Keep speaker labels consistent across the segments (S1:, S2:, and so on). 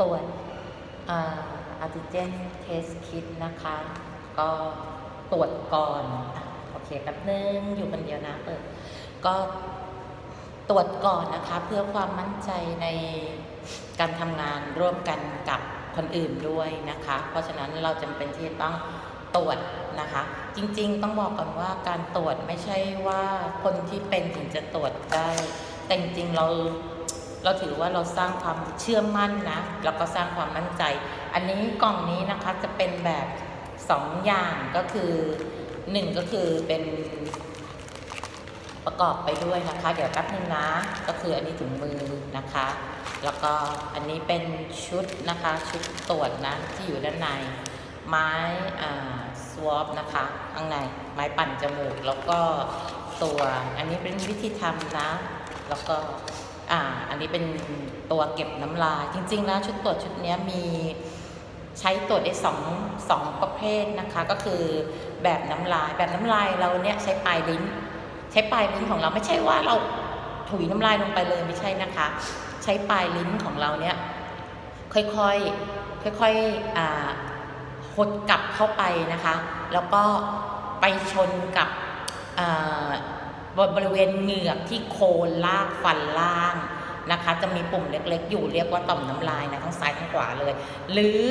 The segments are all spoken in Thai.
S1: ตรวจอัลติเจนเทสคิดนะคะ ก็ตรวจก่อนโอเคแป๊บนึงอยู่คนเดียวนะเปิดก็ตรวจก่อนนะคะ เพื่อความมั่นใจในการทำงานร่วมกันกับคนอื่นด้วยนะคะ เพราะฉะนั้นเราจำเป็นที่จะต้องตรวจนะคะ จริงๆ ต้องบอกก่อนว่าการตรวจไม่ใช่ว่าคนที่เป็นถึงจะตรวจได้ แต่จริงๆเรา เราถือว่าเราสร้างความเชื่อมั่นนะแล้วก็สร้างความมั่นใจ อันนี้กล่องนี้นะคะจะเป็นแบบสองอย่างก็คือหนึ่งก็คือเป็นประกอบไปด้วยนะคะ เดี๋ยวแป๊บนึงนะ ก็คืออันนี้ถุงมือนะคะ แล้วก็อันนี้เป็นชุดนะคะชุดตรวจนะที่อยู่ด้านใน ไม้อ่าสวอปนะคะข้างในไม้ปั่นจมูกแล้วก็ตัวอันนี้เป็นวิธีทำนะ แล้วก็ อ่าอันนี้เป็นตัวเก็บน้ำลาย จริง ๆ แล้วชุดตรวจชุดนี้มีใช้ตรวจได้สองสองประเภทนะคะ ก็คือแบบน้ำลายแบบน้ำลายเราเนี่ยใช้ปลายลิ้น ใช้ปลายลิ้นของเราไม่ใช่ว่าเราถุยน้ำลายลงไปเลยไม่ใช่นะคะ ใช้ปลายลิ้นของเราเนี่ยค่อยๆค่อยๆอ่าหดกลับเข้าไปนะคะ แล้วก็ไปชนกับอ่า บริเวณเหงือกที่โคนลากฟันล่างนะคะ จะมีปุ่มเล็กๆ อยู่เรียกว่าต่อมน้ำลายนะทั้งซ้ายทั้งขวาเลย หรือ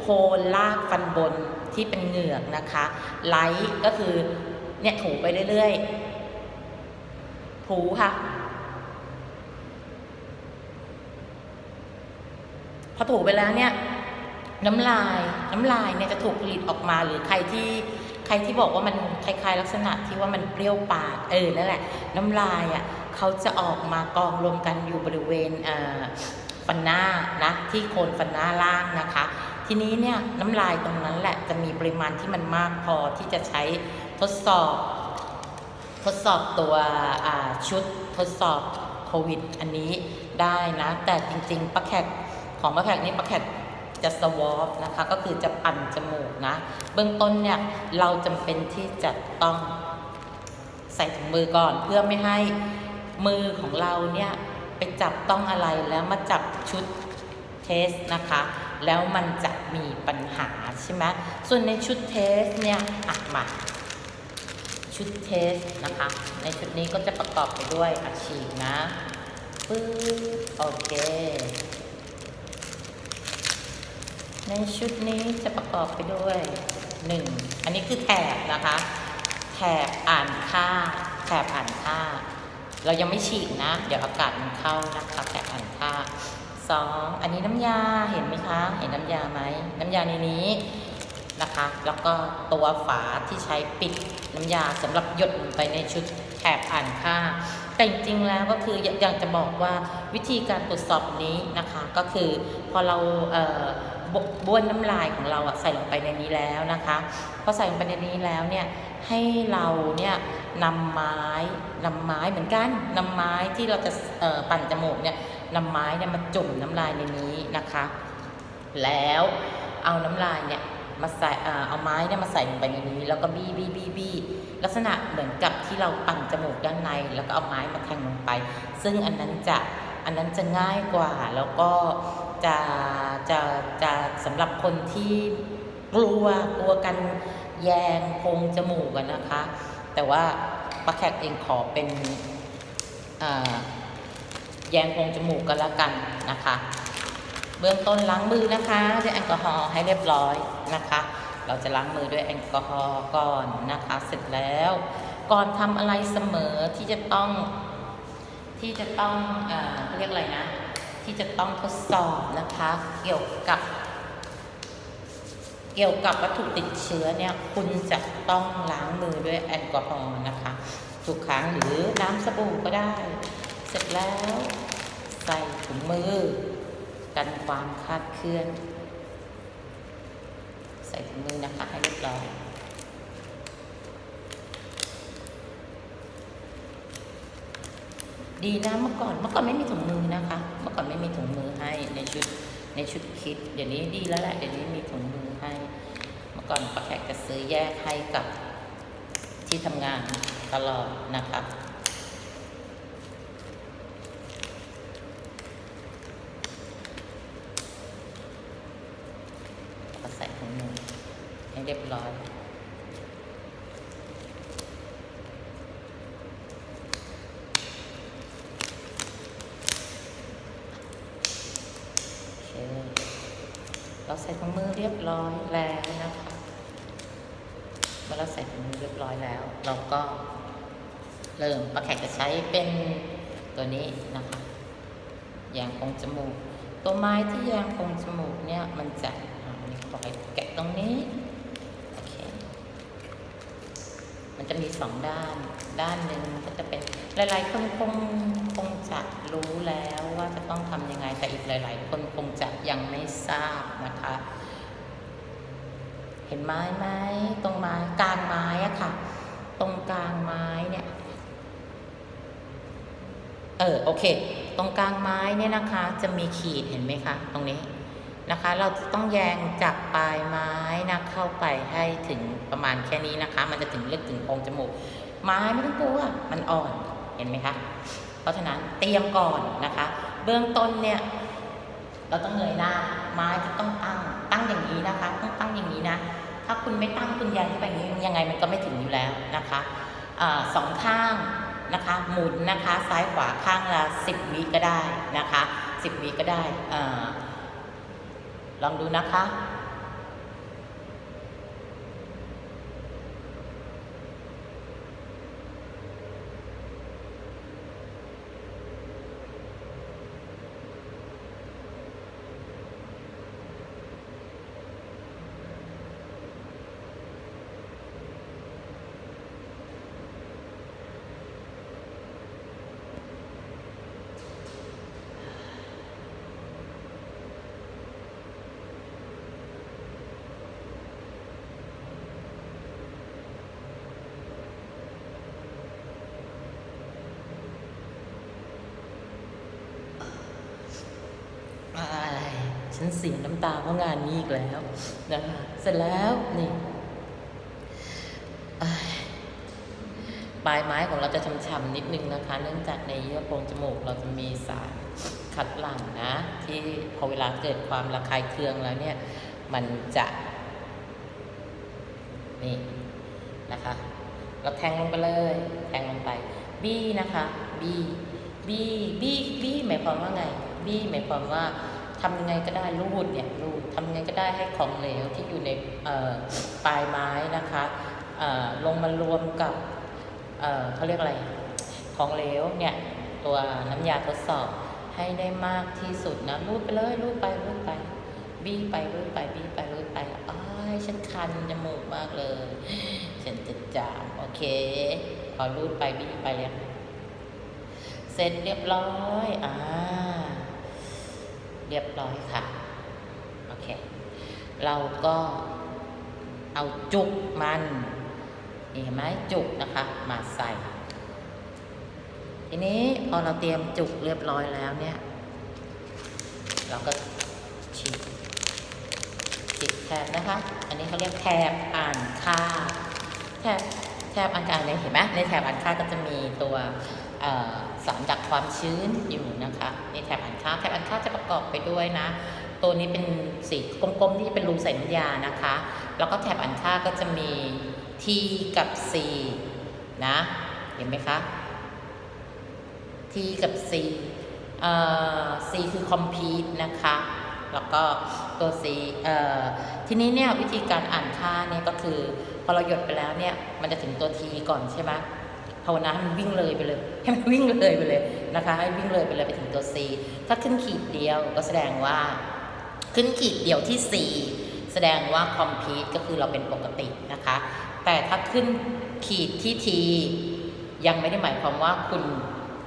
S1: โคนลากฟันบนที่เป็นเหงือกนะคะไลท์ก็คือเนี่ยถูไปเรื่อยๆถูค่ะพอถูไปแล้วเนี่ยน้ำลายน้ำลายเนี่ยจะถูกผลิตออกมาหรือใครที่ รที่บอกว่ามันคล้ายๆ ลักษณะที่ว่ามันเปรี้ยวปากเออนั่นแหละ น้ำลายอะเขาจะออกมากองรวมกันอยู่บริเวณอ่าฟันหน้านะที่โคนฟันหน้าล่างนะคะ ทีนี้เนี่ยน้ำลายตรงนั้นแหละจะมีปริมาณที่มันมากพอที่จะใช้ทดสอบ ทดสอบตัวชุดทดสอบโควิด อันนี้ได้นะ แต่จริงๆป้าแขกของป้าแขกนี่ป้าแขก จะสวอปนะคะก็คือจะปั่นจมูกนะเบื้องต้นเนี่ยเราจำเป็นที่จะต้องใส่ถุงมือก่อนเพื่อไม่ให้มือของเราเนี่ยไปจับต้องอะไรแล้วมาจับชุดเทสนะคะ แล้วมันจะมีปัญหาใช่ไหมส่วนในชุดเทสเนี่ยอะมาชุดเทสนะคะ ในชุดนี้ก็จะประกอบไปด้วยอาชีพนะปึ๊บโอเค ในชุดนี้จะประกอบไปด้วยหนึ่งอันนี้คือแถบนะคะ แถบอ่านค่า แถบอ่านค่า เรายังไม่ฉีกนะ เดี๋ยวอากาศมันเข้านะคะแถบอ่านค่าสองอันนี้น้ำยาเห็นไหมคะ เห็นน้ำยาไหมน้ำยาในนี้นะคะ แล้วก็ตัวฝาที่ใช้ปิดน้ำยาสำหรับหยดลงไปในชุดแถบอ่านค่า แต่จริงๆแล้วก็คืออยากจะบอกว่าวิธีการตรวจสอบนี้นะคะ ก็คือพอเราเอ่อ บ้วนน้ำลายของเราอะใส่ลงไปในนี้แล้วนะคะพอใส่ลงไปในนี้แล้วเนี่ยให้เราเนี่ยนำไม้นำไม้เหมือนกันนำไม้ที่เราจะปั่นจมูกเนี่ยนำไม้เนี่ยมาจุ่มน้ำลายในนี้นะคะ แล้วเอาน้ำลายเนี่ยมาใส่อ่าเอาไม้เนี่ยมาใส่ลงไปในนี้ แล้วก็บี้บี้บี้บี้ลักษณะเหมือนกับที่เราปั่นจมูกด้านใน แล้วก็เอาไม้มาแทงลงไป ซึ่งอันนั้นจะ อันนั้นจะง่ายกว่า แล้วก็จะจะจะสำหรับคนที่กลัวกลัวกันแยงโพงจมูกอะนนะคะ แต่ว่าป้าแขกเองขอเป็นแยงโพงจมูกกันละกันนะคะ เบื้องต้นล้างมือนะคะด้วยแอลกอฮอล์ให้เรียบร้อยนะคะ เราจะล้างมือด้วยแอลกอฮอล์ก่อนนะคะ เสร็จแล้ว ก่อนทำอะไรเสมอที่จะต้อง ที่จะต้องเอ่อเขาเรียกอะไรนะ ที่จะต้องทดสอบนะคะ เกี่ยวกับ เกี่ยวกับวัตถุติดเชื้อเนี่ย คุณจะต้องล้างมือด้วยแอลกอฮอล์นะคะทุกครั้งหรือน้ำสบู่ก็ได้ เสร็จแล้ว ใส่ถุงมือ กันความคลาดเคลื่อน ใส่ถุงมือนะคะให้เรียบร้อย ดีนะเมื่อก่อนเมื่อก่อนไม่มีถุงมือนะคะ เมื่อก่อนไม่มีถุงมือให้ในชุดในชุดคิดเดี๋ยวนี้ดีแล้วแหละเดี๋ยวนี้มีถุงมือให้ เมื่อก่อนประแขกจะซื้อแยกให้กับที่ทำงานตลอดนะคะก็ใส่ถุงมือให้เรียบร้อย เราใส่ถุงมือเรียบร้อยแล้วนะคะเมื่อเราใส่ถุงมือเรียบร้อยแล้ว เราก็เริ่มป้าแขกจะใช้เป็นตัวนี้นะคะยางคงจมูก ตัวไม้ที่ยางคงจมูกเนี่ยมันจะอ่านี่ปล่อยแกะตรงนี้ โอเค มัน จะมีสองด้าน ด้านหนึ่งก็จะเป็นหลายๆคนคงคงจะรู้แล้วว่าจะต้องทำยังไงแต่อีกหลาย ๆ คนคงจะยังไม่ทราบนะคะ เห็นไม้ไหมตรงไม้กลางไม้อะค่ะ ตรงกลางไม้เนี่ยเออโอเค ตรงกลางไม้เนี่ยนะคะ จะมีขีดเห็นไหมคะ ตรงนี้ นะคะ เราจะต้องแยงจากปลายไม้นะเข้าไปให้ถึงประมาณแค่นี้นะคะ มันจะถึงลึกถึงโพรงจมูก ไม้ไม่ต้องกลัวมันอ่อนเห็นไหมคะ เพราะฉะนั้นเตรียมก่อนนะคะ เบื้องต้นเนี่ยเราต้องเงยหน้า ไม้จะต้องตั้งตั้งอย่างนี้นะคะ ต้องตั้งอย่างนี้นะ ถ้าคุณไม่ตั้งคุณยันเข้าไปอย่างนี้ยังไงมันก็ไม่ถึงอยู่แล้วนะคะอาสองข้างนะคะหมุนนะคะซ้ายขวาข้างละสิบวิก็ได้นะคะสิบวิก็ได้อา ลองดูนะคะ ฉันเสียน้ำตาเพราะงานนี้อีกแล้วนะคะเสร็จแล้วนี่ปลายไม้ของเราจะช้ำๆนิดนึงนะคะ เนื่องจากในเยื่อโพรงจมูกเราจะมีสารคัดหลั่งนะ ที่พอเวลาเกิดความระคายเคืองแล้วเนี่ย มันจะนี่นะคะเราแทงลงไปเลย แทงลงไปบี้นะคะบี้บี้บี้บี้หมายความว่าไงบี้หมายความว่า ทำยังไงก็ได้รูดเนี่ยรูดทำยังไงก็ได้ให้ของเหลวที่อยู่ในปลายไม้นะคะลงมารวมกับเเขาเรียกอะไรของเหลวเนี่ยตัวน้ำยาทดสอบให้ได้มากที่สุดนะรูดไปเลยรูดไปรูดไป บี้ไปรูดไปบี้ไปรูดไปอ้ายฉันคันจมูกมากเลย ฉันจะจามโอเค พอรูดไปบี้ไปเลยเสร็จเรียบร้อยอ่า เรียบร้อยค่ะ โอเค เราก็เอาจุกมันนี่เห็นไหมจุกนะคะ มาใส่ ทีนี้พอเราเตรียมจุกเรียบร้อยแล้วเนี่ย เราก็ฉีกฉีกแถบนะคะ อันนี้เขาเรียกแถบอ่านค่าแถบ แถบอานค่าเนี่ยเห็นไหมในแถบอ่านค่าก็จะมีตัวสารดักความชื้นอยู่นะคะในแถบอ่านค่าแถบอ่านค่าจะประกอบไปด้วยนะ ตัวนี้เป็นสีกลมๆที่เป็นรูใส่น้ำยานะคะ แล้วก็แถบอ่านค่าก็จะมี T กับ C นะเห็นไหมคะ T กับ C เอ่อ C คือ complete นะคะ แล้วก็ ตัว C เอ่อทีนี้เนี่ยวิธีการอ่านค่าเนี่ยก็คือ พอเราหยดไปแล้วเนี่ยมันจะถึงตัว T ก่อนใช่ไหมภาวนาให้มันวิ่งเลยไปเลย ให้มันวิ่งเลยไปเลยนะคะ ให้วิ่งเลยไปเลยไปถึงตัว C ถ้าขึ้นขีดเดียวก็แสดงว่า ขึ้นขีดเดียวที่4แสดงว่า complete ก็คือเราเป็นปกตินะคะ แต่ถ้าขึ้นขีดที่ T ยังไม่ได้หมายความว่าคุณ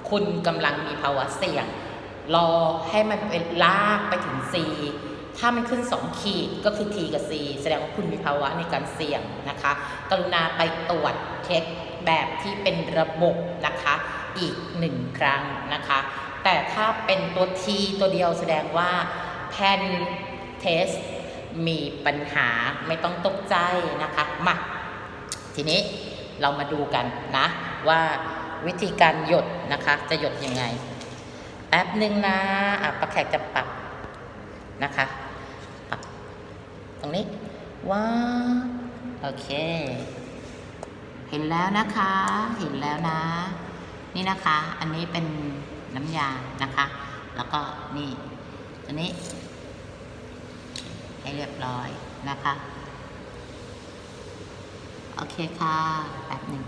S1: คุณกำลังมีภาวะเสี่ยง รอให้มันเป็นลากไปถึง C ถ้ามันขึ้น 2 ขีดก็คือ T กับ C แสดงว่าคุณมีภาวะในการเสี่ยงนะคะ กรุณาไปตรวจเช็คแบบที่เป็นระบบนะคะอีกหนึ่งครั้งนะคะ แต่ถ้าเป็นตัว T ตัวเดียวแสดงว่าแผ่นเทสมีปัญหาไม่ต้องตกใจนะคะ มา ทีนี้เรามาดูกันนะ ว่าวิธีการหยดนะคะ จะหยดยังไง แป๊บหนึ่งนะอะปลาแขกจะปรับนะคะ ตรงนี้ว้าโอเค เห็นแล้วนะคะ เห็นแล้วนะ นี่นะคะ อันนี้เป็นน้ำยานะคะ แล้วก็นี่ตัวนี้ ให้เรียบร้อยนะคะ โอเคค่ะแป๊บหนึ่ง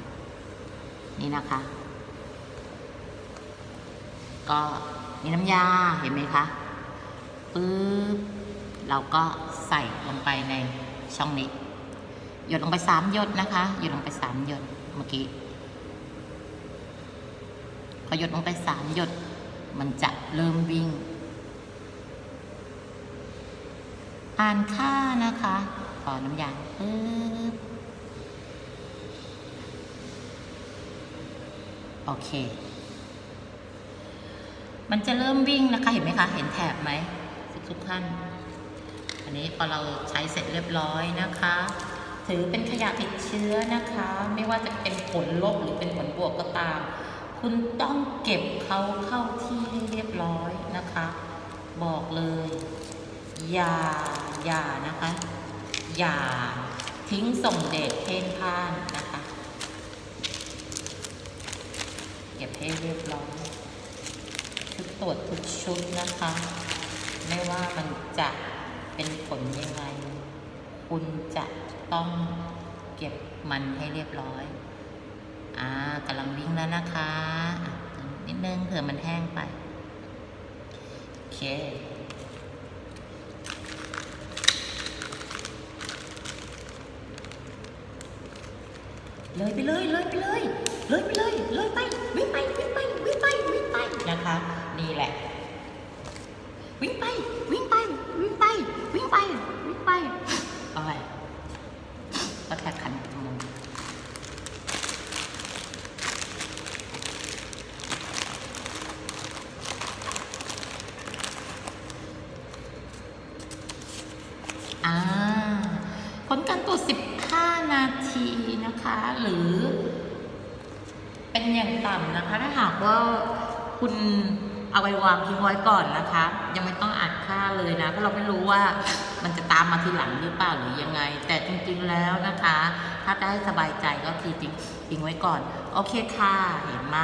S1: นี่นะคะ ก็มีน้ำยาเห็นไหมคะปึ๊บเราก็ ใส่ลงไปในช่องนี้ หยดลงไปสามหยดนะคะหยดลงไปสามหยดเมื่อกี้พอหยดลงไปสามหยด มันจะเริ่มวิ่ง อ่านค่านะคะขอน้ำยาปึ๊บโอเค มันจะเริ่มวิ่งนะคะ เห็นไหมคะ เห็นแถบไหมทุกทุกท่าน อันนี้พอเราใช้เสร็จเรียบร้อยนะคะ ถือเป็นขยะติดเชื้อนะคะ ไม่ว่าจะเป็นผลลบหรือเป็นผลบวกก็ตาม คุณต้องเก็บเขาเข้าที่ให้เรียบร้อยนะคะ บอกเลยอย่าอย่านะคะ อย่าทิ้งส่งเดชเพ่นพ่านนะคะ เก็บให้เรียบร้อยชุดตรวจทุกชุดนะคะ ไม่ว่ามันจะ เป็นผลยังไง คุณจะต้องเก็บมันให้เรียบร้อย อ่ากำลังวิ่งแล้วนะคะะนิดนึงเผื่อมันแห้งไป โอเคเลยไปเลยเลยไปเลยเลยไปเลยเลยไปวิ่งไปวิ่งไปวิ่งไปวิ่งไปนะคะ นี่แหละ วิ่งไปวิ่งไปวิ่งไปวิ่งไปเอาไปก็แค่ขันมืออ่า ผลการตรวจ 15 นาทีนะคะ หรือ เป็นอย่างต่ำนะคะ ถ้า หากว่าคุณเอาไปวางทิ้งไว้ก่อนนะคะ ยังไม่ต้องอ่านค่าเลยนะเพราะเราไม่รู้ว่ามันจะตามมาทีหลังหรือเปล่าหรือยังไง แต่จริงๆแล้วนะคะ ถ้าได้สบายใจก็คือทิ้งทิ้งไว้ก่อน โอเคค่ะ เห็นไหม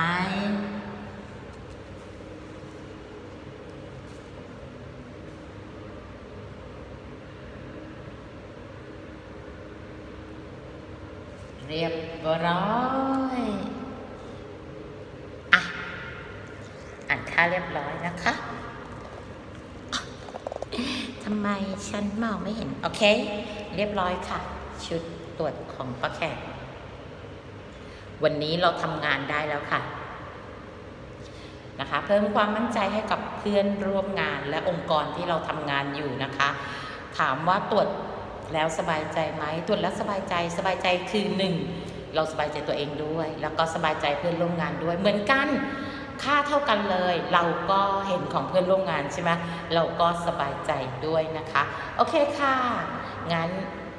S1: เรียบร้อยอะ อ่าน ค่าเรียบร้อยนะคะทำไมฉันมองไม่เห็น โอเค เรียบร้อยค่ะ ชุดตรวจของป้าแขกวันนี้เราทำงานได้แล้วค่ะนะคะเพิ่มความมั่นใจให้กับเพื่อนร่วมงานและองค์กรที่เราทำงานอยู่นะคะ ถามว่าตรวจแล้วสบายใจไหมตรวจแล้วสบายใจสบายใจคือหนึ่งเราสบายใจตัวเองด้วย แล้วก็สบายใจเพื่อนร่วมงานด้วย เหมือนกัน ค่าเท่ากันเลย เราก็เห็นของเพื่อนร่วมงานใช่ไหมเราก็สบายใจด้วยนะคะ โอเคค่ะ งั้น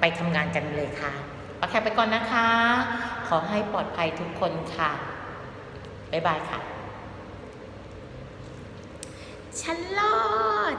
S1: ไปทำงานกันเลยค่ะโอเคไปก่อนนะคะ ขอให้ปลอดภัยทุกคนค่ะ บ๊ายบายค่ะ ฉันรอด